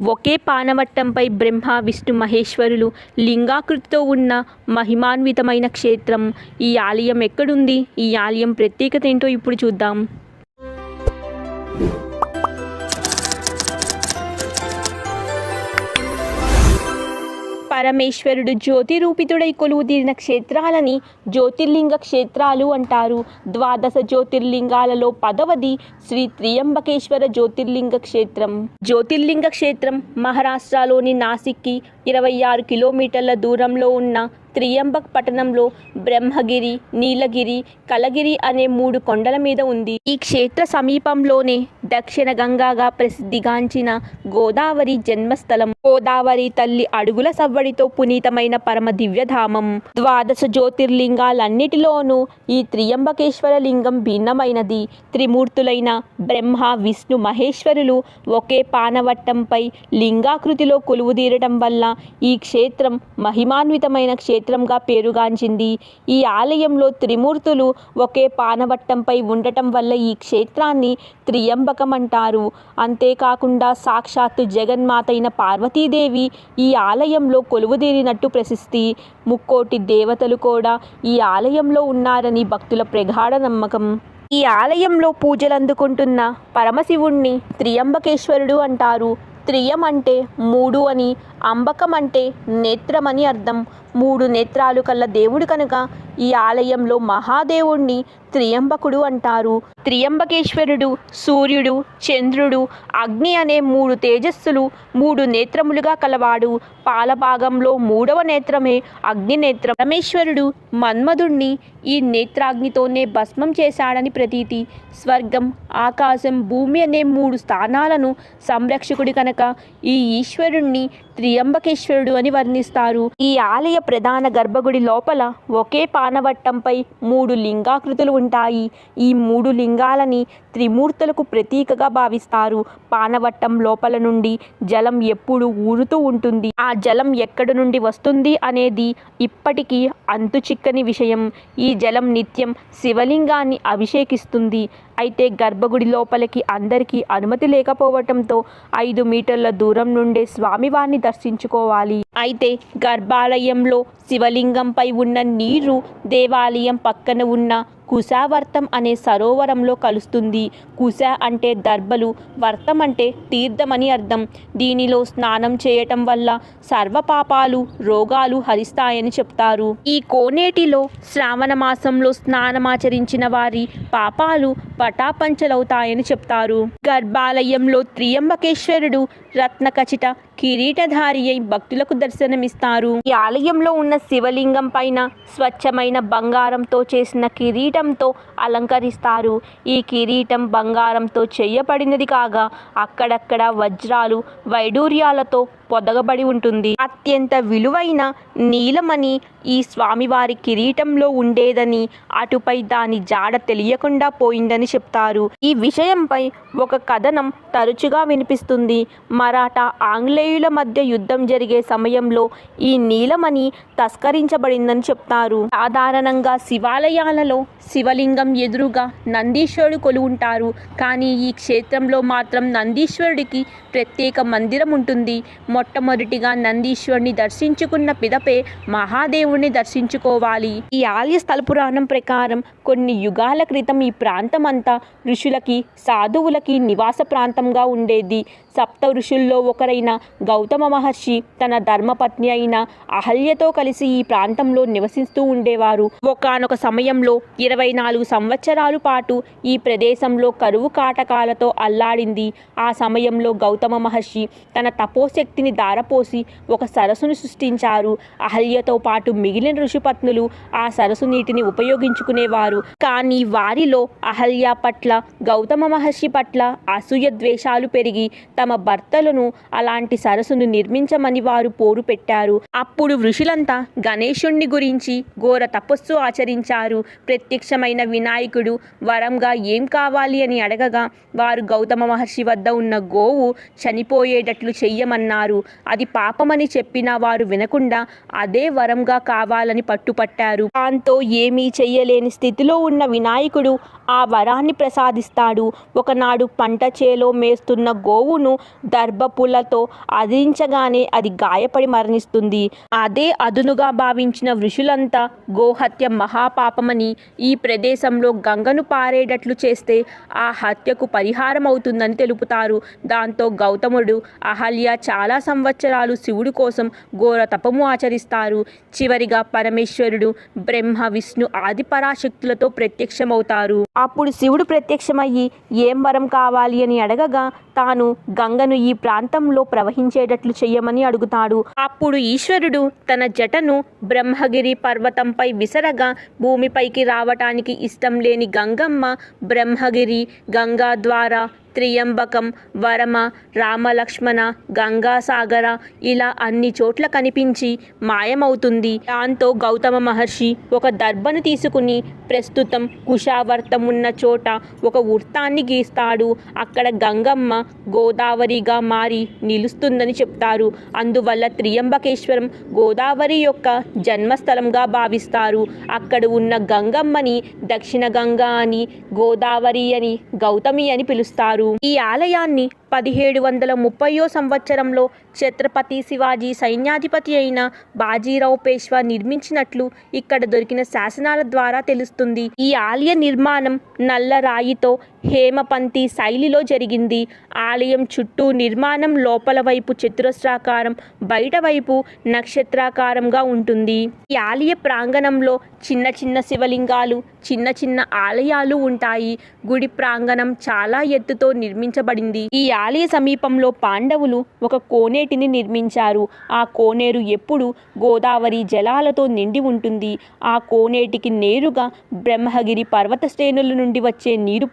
ఒకే పానవట్టంపై బ్రహ్మ విష్ణు మహేశ్వరులు లింగాకృతితో ఉన్న మహిమాన్వితమైన క్షేత్రం. ఈ ఆలయం ఎక్కడుంది? ఈ ఆలయం ప్రత్యేకత ఏంటో ఇప్పుడు చూద్దాం. పరమేశ్వరుడు జ్యోతిరూపితుడై కొలువుదీరిన క్షేత్రాలని జ్యోతిర్లింగ క్షేత్రాలు అంటారు. ద్వాదశ జ్యోతిర్లింగాలలో పదవది శ్రీ త్రియంబకేశ్వర జ్యోతిర్లింగ క్షేత్రం. జ్యోతిర్లింగ క్షేత్రం మహారాష్ట్రలోని నాసిక్కి ఇరవై ఆరు కిలోమీటర్ల దూరంలో ఉన్న త్రియంబక్ పట్టణంలో బ్రహ్మగిరి నీలగిరి కలగిరి అనే మూడు కొండల మీద ఉంది. ఈ క్షేత్ర సమీపంలోనే దక్షిణ గంగాగా ప్రసిద్ధిగాంచిన గోదావరి జన్మస్థలం. గోదావరి తల్లి అడుగుల సవ్వడితో పునీతమైన పరమ దివ్యధామం. ద్వాదశ జ్యోతిర్లింగాలన్నిటిలోనూ ఈ త్రియంబకేశ్వర లింగం భిన్నమైనది. త్రిమూర్తులైన బ్రహ్మ విష్ణు మహేశ్వరులు ఒకే పానవట్టంపై లింగాకృతిలో కొలువుదీరటం వల్ల ఈ క్షేత్రం మహిమాన్వితమైన క్షేత్రం. క్షేత్రంగా పేరుగాంచింది. ఈ ఆలయంలో త్రిమూర్తులు ఒకే పానవట్టంపై ఉండటం వల్ల ఈ క్షేత్రాన్ని త్రియంబకం అంటారు అంతేకాకుండా సాక్షాత్తు జగన్మాత అయిన పార్వతీదేవి ఈ ఆలయంలో కొలువుదీరినట్టు ప్రశస్తి. ముక్కోటి దేవతలు కూడా ఈ ఆలయంలో ఉన్నారని భక్తుల ప్రగాఢ నమ్మకం. ఈ ఆలయంలో పూజలు అందుకుంటున్న పరమశివుణ్ణి త్రియంబకేశ్వరుడు అంటారు. త్రియం అంటే మూడు అని అంబకం అంటే నేత్రమని అర్థం. మూడు నేత్రాలు కల్ల దేవుడు కనుక ఈ ఆలయంలో మహాదేవుణ్ణి త్రియంబకుడు అంటారు. త్రియంబకేశ్వరుడు సూర్యుడు చంద్రుడు అగ్ని అనే మూడు తేజస్సులు మూడు నేత్రములుగా కలవాడు. పాలభాగంలో మూడవ నేత్రమే అగ్ని నేత్రం రమేశ్వరుడు మన్మధుణ్ణి ఈ నేత్రాగ్నితోనే భస్మం చేశాడని ప్రతీతి. స్వర్గం ఆకాశం భూమి అనే మూడు స్థానాలను సంరక్షకుడి కనుక ఈ ఈశ్వరుణ్ణి త్రియంబకేశ్వరుడు అని వర్ణిస్తారు. ఈ ఆలయ ప్రధాన గర్భగుడి లోపల ఒకే పానవట్టంపై మూడు లింగాకృతులు ఉంటాయి. ఈ మూడు లింగాలని త్రిమూర్తులకు ప్రతీకగా భావిస్తారు. పానవట్టం లోపల నుండి జలం ఎప్పుడు ఊరుతూ ఉంటుంది. ఆ జలం ఎక్కడి నుండి వస్తుంది అనేది ఇప్పటికీ అంతు చిక్కని విషయం. ఈ జలం నిత్యం శివలింగాన్ని అభిషేకిస్తుంది. అయితే గర్భగుడి లోపలికి అందరికీ అనుమతి లేకపోవటంతో ఐదు మీటర్ల దూరం నుండే స్వామివారిని దర్శించుకోవాలి. అయితే గర్భాలయంలో శివలింగంపై ఉన్న నీరు దేవాలయం పక్కన ఉన్న కుశావర్తం అనే సరోవరంలో కలుస్తుంది. కుశ అంటే దర్భలు వర్తం అంటే తీర్థమని అర్థం. దీనిలో స్నానం చేయటం వల్ల సర్వపాపాలు రోగాలు హరిస్తాయని చెప్తారు. ఈ కోనేటిలో శ్రావణ మాసంలో స్నానమాచరించిన వారి పాపాలు పటాపంచలవుతాయని చెప్తారు. గర్భాలయంలో త్రియంబకేశ్వరుడు రత్నకచిట కిరీటధారి అయి భక్తులకు దర్శనమిస్తారు. ఈ ఆలయంలో ఉన్న శివలింగం పైన స్వచ్ఛమైన బంగారంతో చేసిన కిరీటంతో అలంకరిస్తారు. ఈ కిరీటం బంగారంతో చేయబడినది కాగా అక్కడక్కడ వజ్రాలు వైడూర్యాలతో పొదగబడి ఉంటుంది. అత్యంత విలువైన నీలమణి ఈ స్వామివారి కిరీటంలో ఉండేదని అటుపై దాని జాడ తెలియకుండా పోయిందని చెప్తారు. ఈ విషయంపై ఒక కథనం తరచుగా వినిపిస్తుంది. మరాఠా ఆంగ్లేయుల మధ్య యుద్ధం జరిగే సమయంలో ఈ నీలమణి తస్కరించబడిందని చెప్తారు. సాధారణంగా శివాలయాలలో శివలింగం ఎదురుగా నందీశ్వరుడు కొలువుంటారు. కానీ ఈ క్షేత్రంలో మాత్రం నందీశ్వరుడికి ప్రత్యేక మందిరం ఉంటుంది. మొట్టమొదటిగా నందీశ్వరుని దర్శించుకున్న పిదపే మహాదేవుని దర్శించుకోవాలి. ఈ ఆలయ స్థలపురాణం ప్రకారం కొన్ని యుగాల క్రితం ఈ ప్రాంతం అంతా ఋషులకి సాధువులకి నివాస ప్రాంతంగా ఉండేది. సప్త ఋషుల్లో ఒకరైన గౌతమ మహర్షి తన ధర్మపత్ని అయిన అహల్యతో కలిసి ఈ ప్రాంతంలో నివసిస్తూ ఉండేవారు. ఒకానొక సమయంలో ఇరవై నాలుగు సంవత్సరాలు పాటు ఈ ప్రదేశంలో కరువు కాటకాలతో అల్లాడింది. ఆ సమయంలో గౌతమ మహర్షి తన తపోశక్తిని దారపోసి ఒక సరస్సును సృష్టించారు. అహల్యతో పాటు మిగిలిన ఋషిపత్నులు ఆ సరస్సు నీటిని ఉపయోగించుకునేవారు. కానీ వారిలో అహల్య పట్ల గౌతమ మహర్షి పట్ల అసూయ ద్వేషాలు పెరిగి తమ భర్తలను అలాంటి సరస్సును నిర్మించమని వారు పోరు పెట్టారు. అప్పుడు ఋషులంతా గణేశుణ్ణి గురించి ఘోర తపస్సు ఆచరించారు. ప్రత్యక్షమైన వినాయకుడు వరంగా ఏం కావాలి అని అడగగా వారు గౌతమ మహర్షి వద్ద ఉన్న గోవు చనిపోయేటట్లు చెయ్యమన్నారు. అది పాపమని చెప్పినా వారు వినకుండా అదే వరంగా కావాలని పట్టుపట్టారు. దాంతో ఏమీ చెయ్యలేని స్థితిలో ఉన్న వినాయకుడు ఆ వరాన్ని ప్రసాదిస్తాడు. ఒకనాడు పంట చేలో మేస్తున్న గోవును దర్భపులతో అదిలించగానే అది గాయపడి మరణిస్తుంది. అదే అదునుగా భావించిన ఋషులంతా గోహత్య మహాపాపమని ఈ ప్రదేశంలో గంగను పారేటట్లు చేస్తే ఆ హత్యకు పరిహారం అవుతుందని తెలుపుతారు. దాంతో గౌతముడు అహల్య చాలా సంవత్సరాలు శివుడి కోసం ఘోర తపము ఆచరిస్తారు. చివరిగా పరమేశ్వరుడు బ్రహ్మ విష్ణు ఆది పరాశక్తులతో ప్రత్యక్షమవుతారు. అప్పుడు శివుడు ప్రత్యక్షమయ్యి ఏం వరం కావాలి అని అడగగా తాను గంగను ఈ ప్రాంతంలో ప్రవహించేటట్లు చెయ్యమని అడుగుతాడు. అప్పుడు ఈశ్వరుడు తన జటను బ్రహ్మగిరి పర్వతంపై విసరగా భూమిపైకి రావటానికి ఇష్టం లేని గంగమ్మ బ్రహ్మగిరి గంగా ద్వారా త్రియంబకం వరమ రామలక్ష్మణ గంగాసాగర ఇలా అన్ని చోట్ల కనిపించి మాయమవుతుంది. దాంతో గౌతమ మహర్షి ఒక దర్భను తీసుకుని ప్రస్తుతం కుషావర్తం ఉన్న చోట ఒక వృత్తాన్ని గీస్తాడు. అక్కడ గంగమ్మ గోదావరిగా మారి నిలుస్తుందని చెప్తారు. అందువల్ల త్రియంబకేశ్వరం గోదావరి యొక్క జన్మస్థలంగా భావిస్తారు. అక్కడ ఉన్న గంగమ్మని దక్షిణ గంగా అని గోదావరి అని గౌతమి అని పిలుస్తారు. ఈ ఆలయాన్ని పదిహేడు వందల ముప్పయో సంవత్సరంలో ఛత్రపతి శివాజీ సైన్యాధిపతి అయిన బాజీరావు పేష్వా నిర్మించినట్లు ఇక్కడ దొరికిన శాసనాల ద్వారా తెలుస్తుంది. ఈ ఆలయ నిర్మాణం నల్ల రాయితో హేమపంతి శైలిలో జరిగింది. ఆలయం చుట్టూ నిర్మాణం లోపల వైపు చతురస్రాకారం బయట వైపు నక్షత్రాకారంగా ఉంటుంది. ఈ ఆలయ ప్రాంగణంలో చిన్న చిన్న శివలింగాలు చిన్న చిన్న ఆలయాలు ఉంటాయి. గుడి ప్రాంగణం చాలా ఎత్తుతో నిర్మించబడింది. ఈ ఆలయ సమీపంలో పాండవులు ఒక కోనేటిని నిర్మించారు. ఆ కోనేరు ఎప్పుడు గోదావరి జలాలతో నిండి ఉంటుంది. ఆ కోనేటికి నేరుగా బ్రహ్మగిరి పర్వత శ్రేణుల నుండి వచ్చే నీరు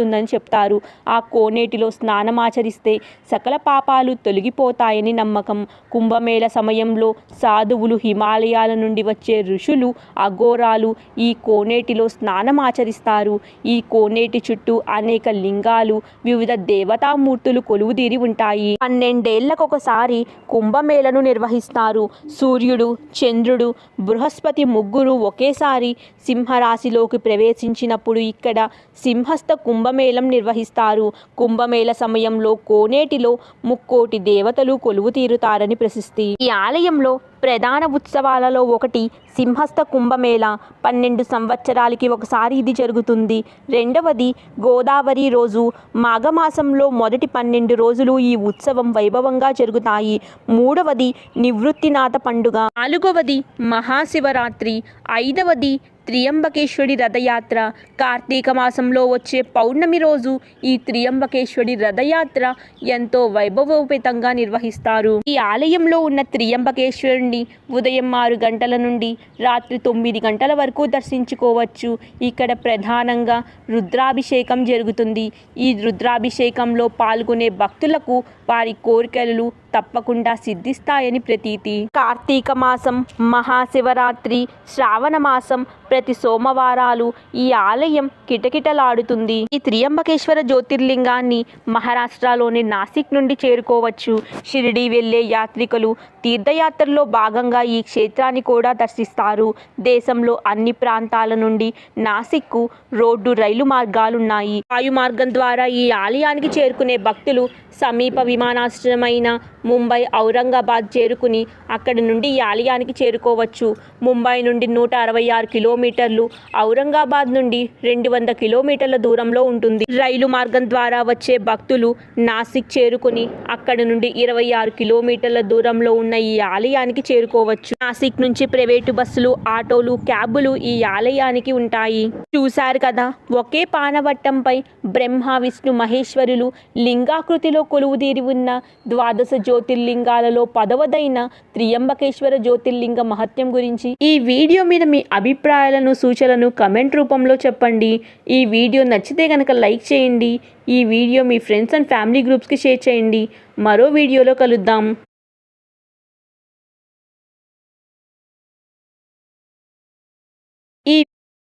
ప్రవహిస్తుందని చెప్తారు. ఆ కోనేటిలో స్నానమాచరిస్తే సకల పాపాలు తొలగిపోతాయని నమ్మకం. కుంభమేళ సమయంలో సాధువులు హిమాలయాల నుండి వచ్చే ఋషులు అఘోరాలు ఈ కోనేటిలో స్నానమాచరిస్తారు ఈ కోనేటి చుట్టూ అనేక లింగాలు వివిధ దేవతామూర్తులు కొలువుదీరి ఉంటాయి. పన్నెండేళ్ళకొకసారి కుంభమేళను నిర్వహిస్తారు. సూర్యుడు చంద్రుడు బృహస్పతి ముగ్గురు ఒకేసారి సింహరాశిలోకి ప్రవేశించినప్పుడు ఇక్కడ సింహస్థ కుంభమేళం నిర్వహిస్తారు. కుంభమేళ సమయంలో కోనేటిలో ముక్కోటి దేవతలు కొలువు తీరుతారని ప్రశిస్తి. ఈ ఆలయంలో ప్రధాన ఉత్సవాలలో ఒకటి సింహస్థ కుంభమేళ. పన్నెండు సంవత్సరాలకి ఒకసారి ఇది జరుగుతుంది. రెండవది గోదావరి రోజు. మాఘమాసంలో మొదటి పన్నెండు రోజులు ఈ ఉత్సవం వైభవంగా జరుగుతాయి. మూడవది నివృత్తినాథ పండుగ. నాలుగవది మహాశివరాత్రి. ఐదవది త్రియంబకేశ్వరి రథయాత్ర. కార్తీక మాసంలో వచ్చే పౌర్ణమి రోజు ఈ త్రియంబకేశ్వరి రథయాత్ర ఎంతో వైభవోపేతంగా నిర్వహిస్తారు. ఈ ఆలయంలో ఉన్న త్రియంబకేశ్వరుని ఉదయం ఆరు గంటల నుండి రాత్రి తొమ్మిది గంటల వరకు దర్శించుకోవచ్చు. ఇక్కడ ప్రధానంగా రుద్రాభిషేకం జరుగుతుంది. ఈ రుద్రాభిషేకంలో పాల్గొనే భక్తులకు వారి కోరికలు తప్పకుండా సిద్ధిస్తాయని ప్రతీతి. కార్తీక మాసం మహాశివరాత్రి శ్రావణ మాసం ప్రతి సోమవారాలు ఈ ఆలయం కిటకిటలాడుతుంది. ఈ త్రియంబకేశ్వర జ్యోతిర్లింగాన్ని మహారాష్ట్రలోని నాసిక్ నుండి చేరుకోవచ్చు. షిరిడి వెళ్ళే యాత్రికులు తీర్థయాత్రలో భాగంగా ఈ క్షేత్రాన్ని కూడా దర్శిస్తారు. దేశంలో అన్ని ప్రాంతాల నుండి నాసిక్కు రోడ్డు రైలు మార్గాలున్నాయి. వాయు మార్గం ద్వారా ఈ ఆలయానికి చేరుకునే భక్తులు సమీప విమానాశ్రయమైన ముంబై ఔరంగాబాద్ చేరుకుని అక్కడి నుండి ఈ ఆలయానికి చేరుకోవచ్చు. ముంబై నుండి నూట అరవై ఆరు కిలోమీటర్లు ఔరంగాబాద్ నుండి రెండు వంద కిలోమీటర్ల దూరంలో ఉంటుంది. రైలు మార్గం ద్వారా వచ్చే భక్తులు నాసిక్ చేరుకుని అక్కడి నుండి ఇరవై ఆరు కిలోమీటర్ల దూరంలో ఉన్న ఈ ఆలయానికి చేరుకోవచ్చు. నాసిక్ నుంచి ప్రైవేటు బస్సులు ఆటోలు క్యాబులు ఈ ఆలయానికి ఉంటాయి. చూశారు కదా ఒకే పానవట్టంపై బ్రహ్మ విష్ణు మహేశ్వరులు లింగాకృతిలో కొలువుదీరి ఉన్న ద్వాదశ జ్యోతిర్లింగాలలో పదవదైన త్రియంబకేశ్వర జ్యోతిర్లింగ మహత్యం గురించి. ఈ వీడియో మీద మీ అభిప్రాయాలను సూచనలను కమెంట్ రూపంలో చెప్పండి. ఈ వీడియో నచ్చితే కనుక లైక్ చేయండి. ఈ వీడియో మీ ఫ్రెండ్స్ అండ్ ఫ్యామిలీ గ్రూప్స్కి షేర్ చేయండి. మరో వీడియోలో కలుద్దాం.